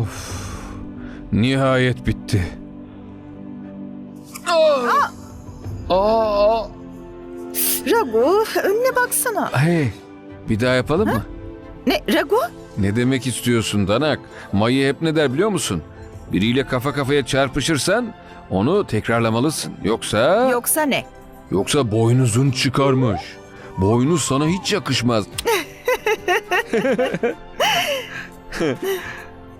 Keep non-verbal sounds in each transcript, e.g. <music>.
Of. Nihayet bitti. Aa! Aa! Ragu önüne baksana. Hey, bir daha yapalım mı? Ne Ragu? Ne demek istiyorsun Danak? Mayı hep ne der biliyor musun? Biriyle kafa kafaya çarpışırsan onu tekrarlamalısın. Yoksa... Yoksa ne? Yoksa boynuzun çıkarmış. Boynuz sana hiç yakışmaz. <laughs>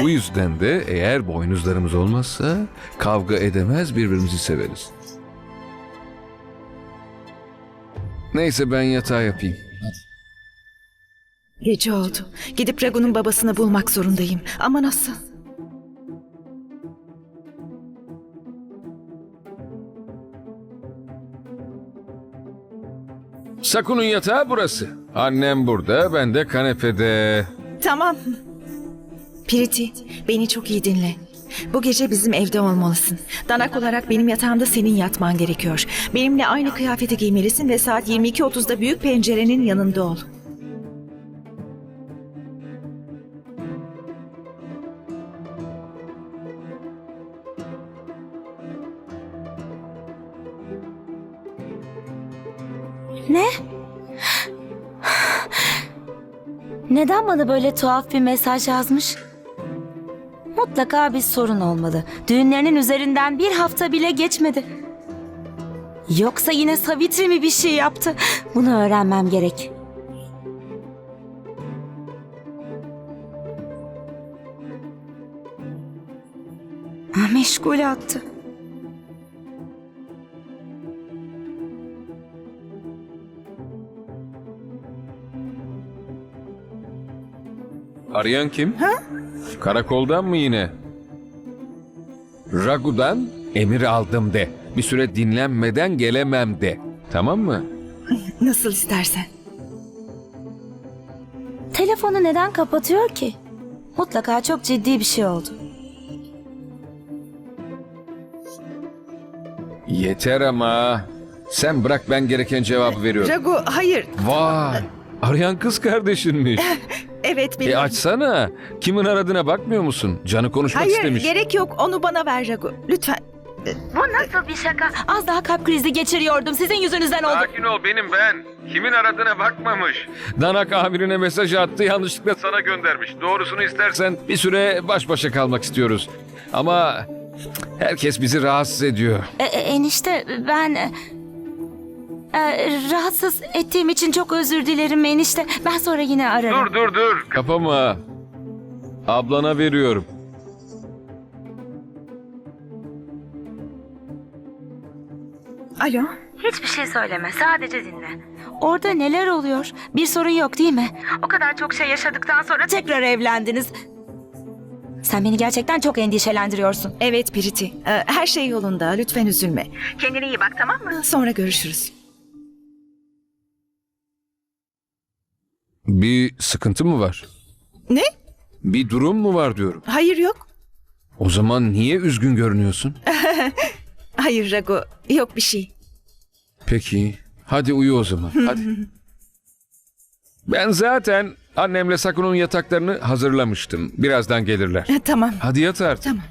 Bu yüzden de eğer boynuzlarımız olmazsa kavga edemez birbirimizi severiz. Neyse ben yatağa yapayım. Gece oldu. Gidip Ragu'nun babasını bulmak zorundayım. Ama nasıl? Saku'nun yatağı burası. Annem burada, ben de kanepede. Tamam. Piriti, beni çok iyi dinle. Bu gece bizim evde olmalısın. Danak olarak benim yatağımda senin yatman gerekiyor. Benimle aynı kıyafeti giymelisin ve saat 22.30'da büyük pencerenin yanında ol. Ne? Neden bana böyle tuhaf bir mesaj yazmış? Mutlaka bir sorun olmalı. Düğünlerinin üzerinden bir hafta bile geçmedi. Yoksa yine Savitri mi bir şey yaptı? Bunu öğrenmem gerek. Ah, Meşgul attı. Arayan kim? Ha? Karakoldan mı yine? Ragu'dan emir aldım de. Bir süre dinlenmeden gelemem de. Tamam mı? Nasıl istersen. Telefonu neden kapatıyor ki? Mutlaka çok ciddi bir şey oldu. Yeter ama. Sen bırak ben gereken cevabı veriyorum. Ragu, hayır. Vay. Arayan kız kardeşinmiş. <laughs> Evet. E açsana. Kimin aradığına bakmıyor musun? Canı konuşmak hayır, istemiş. gerek yok. Onu bana ver Ragu. Lütfen. Bu nasıl bir şaka? Az daha kalp krizi geçiriyordum. Sizin yüzünüzden oldu. Sakin ol benim ben. Kimin aradığına bakmamış. Danak amirine mesaj attı yanlışlıkla sana göndermiş. Doğrusunu istersen bir süre baş başa kalmak istiyoruz. Ama herkes bizi rahatsız ediyor. E, e, enişte ben... e, e, rahatsız ettiğim için çok özür dilerim enişte. Ben sonra yine ararım. Dur dur dur. Kapama. Ablana veriyorum. Alo. Hiçbir şey söyleme. Sadece dinle. Orada neler oluyor? Bir sorun yok değil mi? O kadar çok şey yaşadıktan sonra tekrar evlendiniz. Sen beni gerçekten çok endişelendiriyorsun. Evet Piriti. Ee, her şey yolunda. Lütfen üzülme. Kendine iyi bak tamam mı? Sonra görüşürüz. Bir sıkıntı mı var? Ne? Bir durum mu var diyorum. Hayır yok. O zaman niye üzgün görünüyorsun? <laughs> Hayır Ragu. Yok bir şey. Peki. Hadi uyu o zaman. Hadi. <laughs> Ben zaten annemle Saku'nun yataklarını hazırlamıştım. Birazdan gelirler. Tamam. Hadi yat artık. Tamam.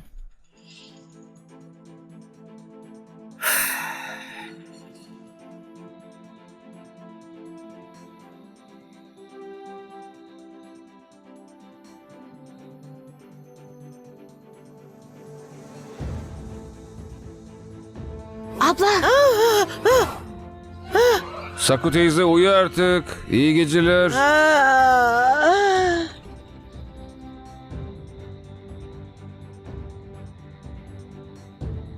Abla! Saku teyze uyu artık. İyi geceler.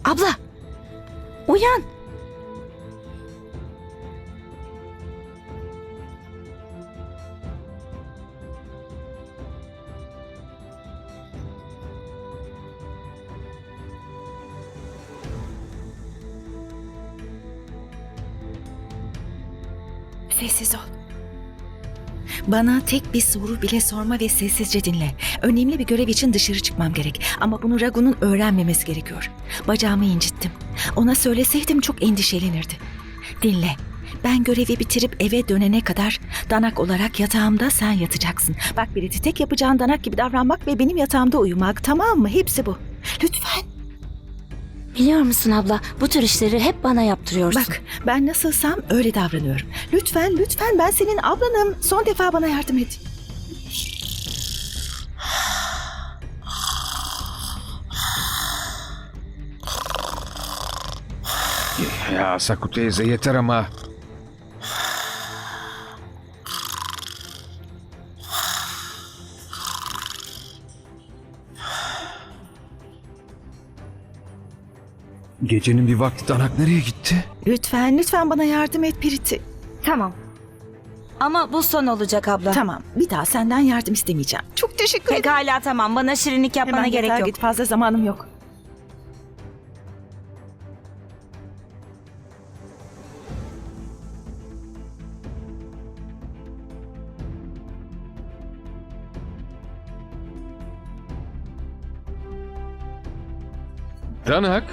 Abla! Uyan! Sessiz ol. Bana tek bir soru bile sorma ve sessizce dinle. Önemli bir görev için dışarı çıkmam gerek. Ama bunu Ragu'nun öğrenmemesi gerekiyor. Bacağımı incittim. Ona söyleseydim çok endişelenirdi. Dinle. Ben görevi bitirip eve dönene kadar danak olarak yatağımda sen yatacaksın. Bak Biriti tek yapacağın danak gibi davranmak ve benim yatağımda uyumak tamam mı? Hepsi bu. Lütfen. Biliyor musun abla bu tür işleri hep bana yaptırıyorsun. Bak ben nasılsam öyle davranıyorum. Lütfen lütfen ben senin ablanım. Son defa bana yardım et. Ya Saku teyze yeter ama. Gecenin bir vakti danak nereye gitti? Lütfen lütfen bana yardım et Piriti. Tamam. Ama bu son olacak abla. Tamam bir daha senden yardım istemeyeceğim. Çok teşekkür ederim. Pekala tamam bana şirinlik yapmana Hemen gerek yatağa yok. git fazla zamanım yok. Danak?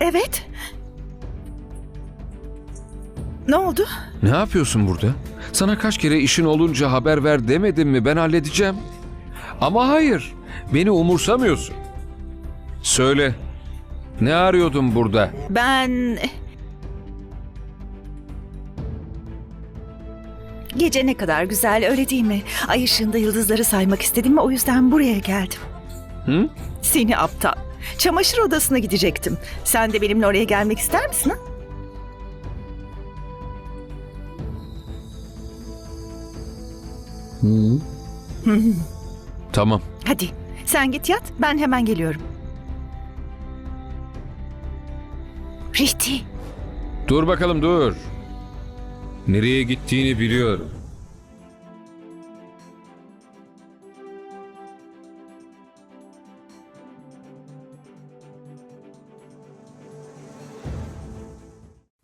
Evet. Ne oldu? Ne yapıyorsun burada? Sana kaç kere işin olunca haber ver demedim mi ben halledeceğim. Ama hayır, beni umursamıyorsun. Söyle, ne arıyordun burada? Ben... Gece ne kadar güzel öyle değil mi? Ay ışığında yıldızları saymak istedim ve o yüzden buraya geldim. Hı? Seni aptal. Çamaşır odasına gidecektim. Sen de benimle oraya gelmek ister misin? Ha? Tamam. Hadi sen git yat ben hemen geliyorum. Riti. Dur bakalım dur. Nereye gittiğini biliyorum.